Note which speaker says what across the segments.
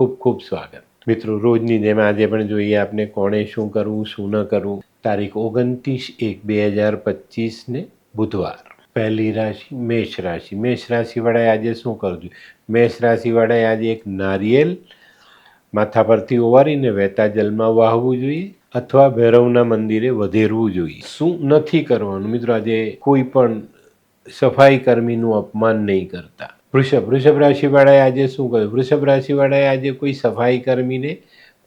Speaker 1: ખૂબ ખૂબ સ્વાગત. મિત્રો, રોજની જેમ આજે પણ જોઈએ આપને કોણે શું કરવું, શું ન કરવું. તારીખ ઓગણત્રીસ એક બે હજાર પચીસને બુધવાર. પહેલી રાશિ મેષ રાશિ. મેષ રાશિવાળાએ આજે શું કરવું જોઈએ મેષ રાશિવાળાએ આજે એક નારિયેલ માથા પરથી ઓવારીને વહેતા જલમાં વાહવું જોઈએ અથવા ભૈરવના મંદિરે વધેરવું જોઈએ. શું નથી કરવાનું? મિત્રો, આજે કોઈ પણ સફાઈ કર્મીનું અપમાન નહીં કરતા. વૃષભ વૃષભ રાશિવાળાએ આજે શું કર્યું વૃષભ રાશિવાળાએ આજે કોઈ સફાઈ કર્મીને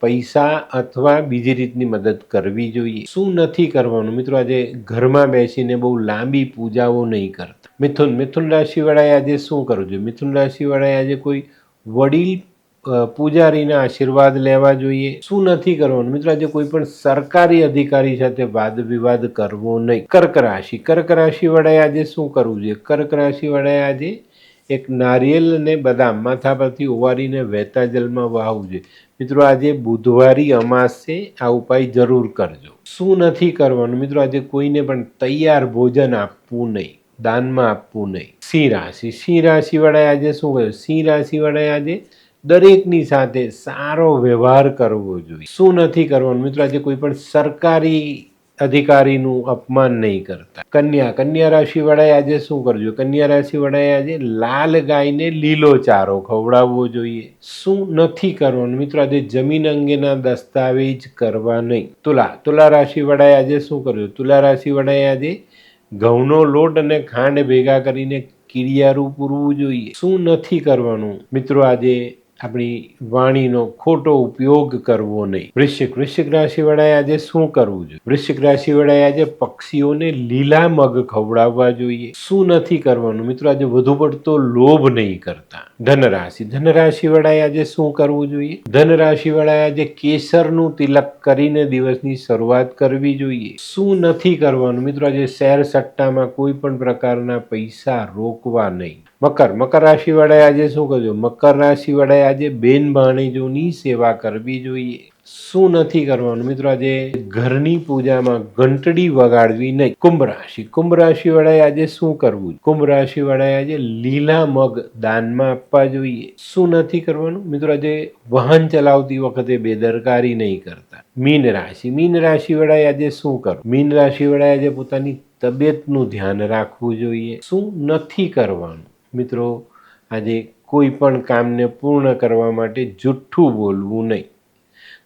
Speaker 1: પૈસા અથવા બીજી રીતની મદદ કરવી જોઈએ. શું નથી કરવાનું? મિત્રો, આજે ઘરમાં બેસીને બહુ લાંબી પૂજાઓ નહીં કરતા. મિથુન મિથુન રાશિવાળાએ આજે શું કરવું જોઈએ? મિથુન રાશિવાળાએ આજે કોઈ વડીલ પૂજારીના આશીર્વાદ લેવા જોઈએ. શું નથી કરવાનું? મિત્રો, આજે કોઈ પણ સરકારી અધિકારી સાથે વાદ વિવાદ કરવો નહીં. કર્ક રાશિ, કર્ક રાશિવાળાએ આજે શું કરવું જોઈએ? કર્ક રાશિવાળાએ આજે એક નારિયેલ અને બદામ માથા પરથી ઓવારીને વહેતા જલમાં વાવવું જોઈએ. મિત્રો, આજે બુધવારી અમાસ છે આ ઉપાય જરૂર કરજો. શું નથી કરવાનું? મિત્રો, આજે કોઈને પણ તૈયાર ભોજન આપવું નહીં, દાનમાં આપવું નહીં. સિંહ રાશિ. સિંહ રાશિ વડાએ આજે શું કહ્યું? સિંહ રાશિ વડાએ આજે દરેકની સાથે સારો વ્યવહાર કરવો જોઈએ. શું નથી કરવાનું? મિત્રો, આજે કોઈ પણ સરકારી અધિકારીનું અપમાન નહીં કરતા. કન્યા કન્યા રાશિ વડાએ આજે શું કરજો? કન્યા રાશિ વડાએ આજે લાલ ગાયને લીલો ચારો ખવડાવવો જોઈએ. શું નથી કરવાનું? મિત્રો, આજે જમીન અંગેના દસ્તાવેજ કરવા નહીં. તુલા તુલા રાશિ વડાએ આજે શું કર્યું? તુલા રાશિ વડાએ આજે ઘઉંનો લોટ અને ખાંડ ભેગા કરીને કિરિયારું પૂરવું જોઈએ. શું નથી કરવાનું? મિત્રો, આજે આપણી વાણીનો ખોટો ઉપયોગ કરવો નહીં. વૃશ્ચિક વૃશ્ચિક રાશિ વડાએ આજે શું કરવું જોઈએ? વૃશ્ચિક રાશિ વડાએ આજે પક્ષીઓને લીલા મગ ખવડાવવા જોઈએ. શું નથી કરવાનું? મિત્રો, આજે વધુ પડતો લોભ નહીં કરતા. ધનરાશિ. ધનરાશિ વડાએ આજે શું કરવું જોઈએ? ધનરાશિ વડાએ આજે કેસરનું તિલક કરીને દિવસની શરૂઆત કરવી જોઈએ. શું નથી કરવાનું? મિત્રો, આજે શેર સટ્ટામાં કોઈ પણ પ્રકારના પૈસા રોકવા નહીં. મકર. મકર રાશિ વડાએ આજે શું કરજો? મકર રાશિ વડાએ આજે બેન ભાણેજોની સેવા કરવી જોઈએ. શું નથી કરવાનું? મિત્રો, આજે ઘરની પૂજામાં ઘંટડી વગાડવી નહીં. કુંભ રાશિ. કુંભ રાશિ વાળાએ આજે શું કરવું કુંભ રાશિ વાળાએ આજે લીલા મગ દાનમાં આપવા જોઈએ. શું નથી કરવાનું? મિત્રો, આજે વાહન ચલાવતી વખતે બેદરકારી નહીં કરતા. મીન રાશિ. મીન રાશિ વાળાએ આજે શું કરવું? મીન રાશિ વાળાએ આજે પોતાની તબિયતનું ધ્યાન રાખવું જોઈએ. શું નથી કરવાનું? મિત્રો, આજે કોઈ પણ કામને પૂર્ણ કરવા માટે જુઠ્ઠું બોલવું નહીં.